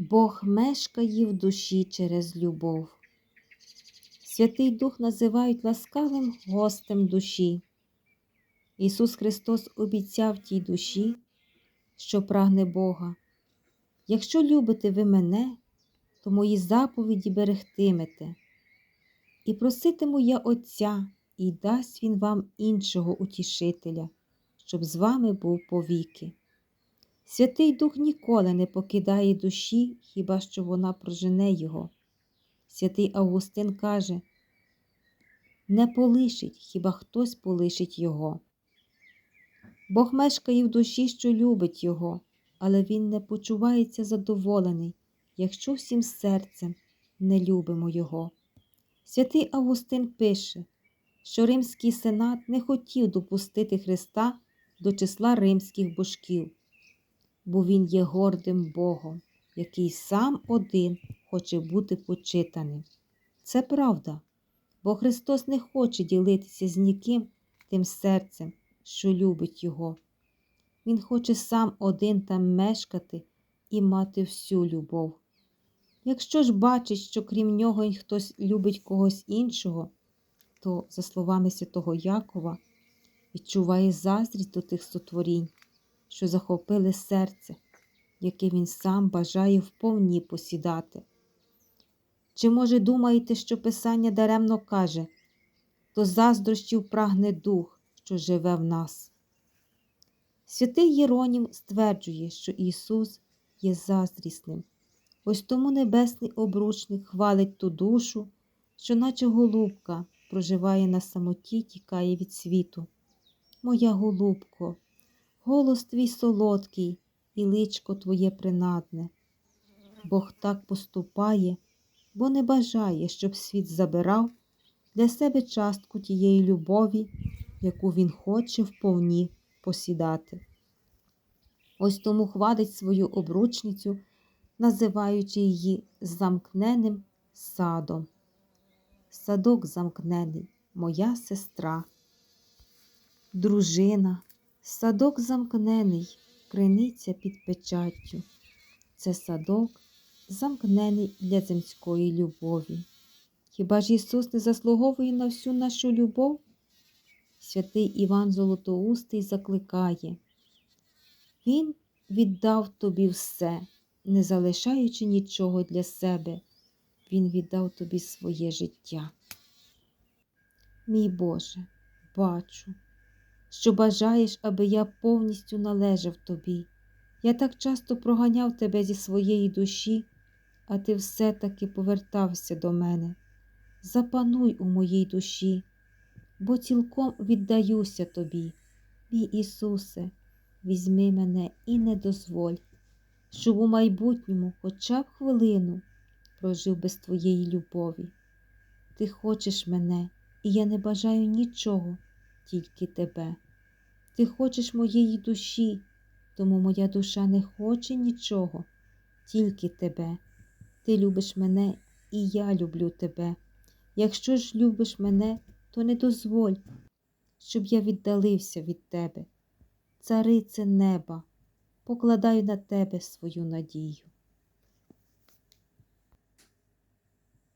Бог мешкає в душі через любов. Святий Дух називають ласкавим гостем душі. Ісус Христос обіцяв тій душі, що прагне Бога. Якщо любите ви мене, то мої заповіді берегтимете. І проситиму я Отця, і дасть Він вам іншого утішителя, щоб з вами був повіки. Святий Дух ніколи не покидає душі, хіба що вона прожене його. Святий Августин каже, не полишить, хіба хтось полишить його. Бог мешкає в душі, що любить його, але він не почувається задоволений, якщо всім серцем не любимо його. Святий Августин пише, що Римський сенат не хотів допустити Христа до числа римських божків, бо Він є гордим Богом, який сам один хоче бути почитаним. Це правда, бо Христос не хоче ділитися з ніким тим серцем, що любить Його. Він хоче сам один там мешкати і мати всю любов. Якщо ж бачить, що крім нього хтось любить когось іншого, то, за словами святого Якова, відчуває заздрість до тих сотворінь, що захопили серце, яке він сам бажає вповні посідати. Чи, може, думаєте, що Писання даремно каже, то заздрощів прагне дух, що живе в нас? Святий Єронім стверджує, що Ісус є заздрісним. Ось тому небесний обручник хвалить ту душу, що, наче голубка, проживає на самоті, тікає від світу. Моя голубко, голос твій солодкий і личко твоє принадне. Бог так поступає, бо не бажає, щоб світ забирав для себе частку тієї любові, яку він хоче вповні посідати. Ось тому хвалить свою обручницю, називаючи її замкненим садом. Садок замкнений, моя сестра, дружина, садок замкнений, криниця під печаттю. Це садок замкнений для земської любові. Хіба ж Ісус не заслуговує на всю нашу любов? Святий Іван Золотоустий закликає. Він віддав тобі все, не залишаючи нічого для себе. Він віддав тобі своє життя. Мій Боже, бачу, що бажаєш, аби я повністю належав тобі. Я так часто проганяв тебе зі своєї душі, а ти все-таки повертався до мене. Запануй у моїй душі, бо цілком віддаюся тобі, мій Ісусе, візьми мене і не дозволь, щоб у майбутньому хоча б хвилину прожив без твоєї любові. Ти хочеш мене, і я не бажаю нічого, тільки тебе. Ти хочеш моєї душі, тому моя душа не хоче нічого, тільки тебе. Ти любиш мене, і я люблю тебе. Якщо ж любиш мене, то не дозволь, щоб я віддалився від тебе. Царице неба, покладаю на тебе свою надію.